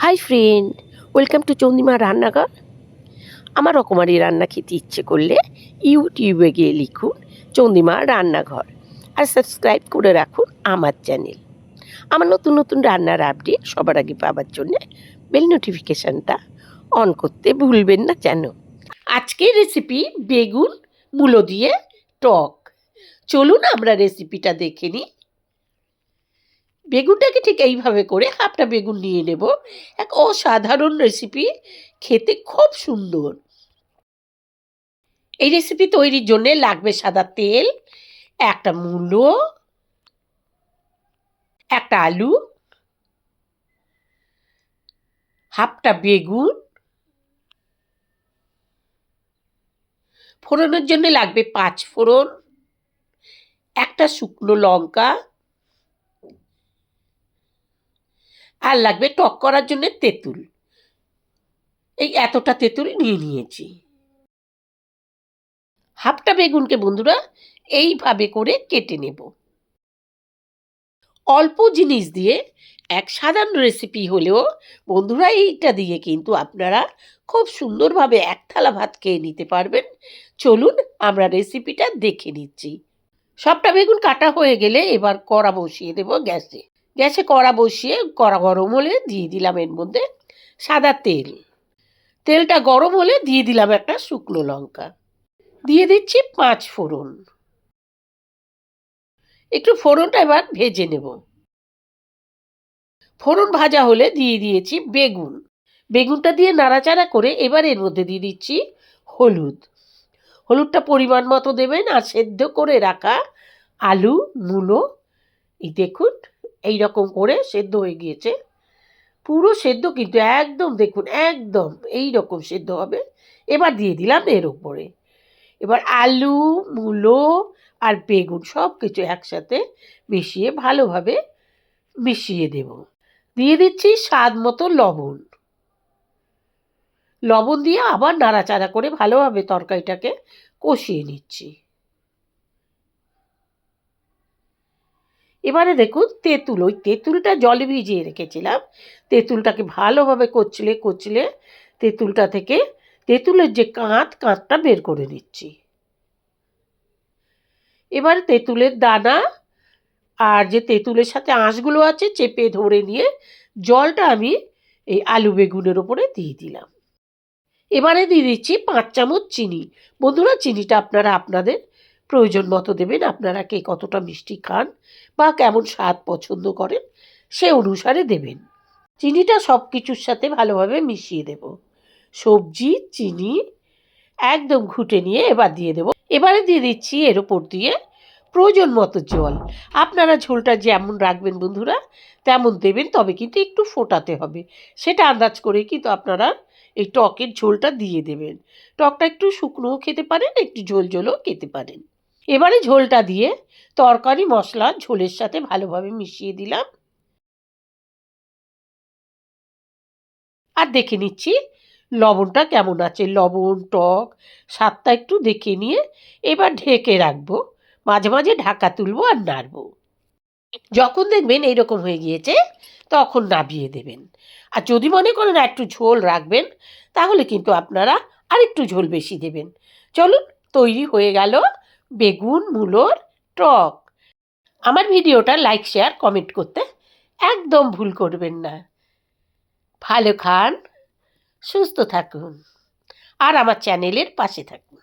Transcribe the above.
Hi friend welcome to Chandima রান্নাঘর আমার রকমারি রান্না খেতে ইচ্ছে করলে ইউটিউবে গিয়ে লিখুন চন্দিমা রান্নাঘর আর সাবস্ক্রাইব করে রাখুন আমার চ্যানেল আমার নতুন নতুন রান্নার আপডেট সবার আগে পাওয়ার জন্য বেল নোটিফিকেশানটা অন করতে ভুলবেন না যেন। আজকের রেসিপি বেগুন, মূলো দিয়ে টক। চলুন আমরা রেসিপিটা দেখে নিই। বেগুনটাকে ঠিক এইভাবে করে হাফটা বেগুন নিয়ে নেব। এক অসাধারণ রেসিপি খেতে খুব সুন্দর। এই রেসিপি তৈরির জন্য লাগবে সাদা তেল, একটা মূলো, একটা আলু, হাফটা বেগুন। ফোড়নের জন্য লাগবে পাঁচ ফোড়ন, একটা শুকনো লঙ্কা আর লাগবে টক করার জন্য তেঁতুল। এই এতটা তেঁতুল নিয়ে নিয়েছি। হাফটা বেগুনকে বন্ধুরা এইভাবে করে কেটে নেব। অল্প জিনিস দিয়ে এক সাধারণ রেসিপি হলেও বন্ধুরা এইটা দিয়ে কিন্তু আপনারা খুব সুন্দরভাবে এক থালা ভাত খেয়ে নিতে পারবেন। চলুন আমরা রেসিপিটা দেখে নিচ্ছি। সবটা বেগুন কাটা হয়ে গেলে এবার কড়া বসিয়ে দেব গ্যাসে। গ্যাসে কড়া বসিয়ে, কড়া গরম হলে দিয়ে দিলাম এর মধ্যে সাদা তেল। তেলটা গরম হলে দিয়ে দিলাম একটা শুকনো লঙ্কা। দিয়ে দিচ্ছি পাঁচ ফোড়ন। একটু ফোড়নটা এবার ভেজে নেব। ফোড়ন ভাজা হলে দিয়ে দিয়েছি বেগুন। বেগুনটা দিয়ে নাড়াচাড়া করে এবার এর মধ্যে দিয়ে দিচ্ছি হলুদ। হলুদটা পরিমাণ মতো দেবেন আর সেদ্ধ করে রাখা আলু, মূলো, এই দেখুন এই রকম করে সেদ্ধ হয়ে গিয়েছে। পুরো সেদ্ধ কিন্তু একদম দেখুন, একদম এই রকম সেদ্ধ হবে। এবার দিয়ে দিলাম এর উপরে। এবার আলু, মূলো আর বেগুন সব কিছু একসাথে মিশিয়ে ভালোভাবে মিশিয়ে দেব। দিয়ে দিচ্ছি স্বাদ মতো লবণ। লবণ দিয়ে আবার নাড়াচাড়া করে ভালোভাবে তরকারিটাকে কষিয়ে নিচ্ছি। এবারে দেখুন, তেঁতুল, ওই তেঁতুলটা জলে ভিজিয়ে রেখেছিলাম। তেঁতুলটাকে ভালোভাবে কচলে কচলে তেঁতুলটা থেকে তেঁতুলের যে কাঁত কাঁতটা বের করে নিচ্ছি। এবার তেঁতুলের দানা আর যে তেঁতুলের সাথে আঁশগুলো আছে, চেপে ধরে নিয়ে জলটা আমি এই আলু বেগুনের ওপরে দিয়ে দিলাম। এবারে দিয়ে দিচ্ছি পাঁচ চামচ চিনি। বন্ধুরা, চিনিটা আপনারা আপনাদের প্রয়োজন মতো দেবেন আপনারা কে কতটা মিষ্টি খান বা কেমন স্বাদ পছন্দ করেন সে অনুসারে দেবেন। চিনিটা সব কিছুর সাথে ভালোভাবে মিশিয়ে দেব। সবজি, চিনি একদম ঘুটে নিয়ে এবার দিয়ে দেব। এবারে দিয়ে দিচ্ছি এর ওপর দিয়ে প্রয়োজন মতো জল। আপনারা ঝোলটা যেমন রাখবেন বন্ধুরা, তেমন দেবেন, তবে কিন্তু একটু ফোটাতে হবে। সেটা আন্দাজ করে কিন্তু আপনারা এই টকের ঝোলটা দিয়ে দেবেন। টকটা একটু শুকনোও খেতে পারেন, একটু ঝোল ঝোলও খেতে পারেন। এবারে ঝোলটা দিয়ে তরকারি, মশলা, ঝোলের সাথে ভালোভাবে মিশিয়ে দিলাম। আর দেখে নিচ্ছি লবণটা কেমন আছে। লবণ, টক, স্বাদটা একটু দেখে নিয়ে এবার ঢেকে রাখব। মাঝে মাঝে ঢাকা তুলবো আর নাড়বো। যখন দেখবেন এইরকম হয়ে গিয়েছে, তখন নাবিয়ে দেবেন। আর যদি মনে করেন একটু ঝোল রাখবেন, তাহলে কিন্তু আপনারা আরেকটু ঝোল বেশি দেবেন। চলুন, তৈরি হয়ে গেল বেগুন, মূলোর টক। আমার ভিডিওটা লাইক শেয়ার কমেন্ট করতে একদম ভুল করবেন না। ভালো খান, সুস্থ থাকুন। আর আমার চ্যানেলের পাশে থাকুন।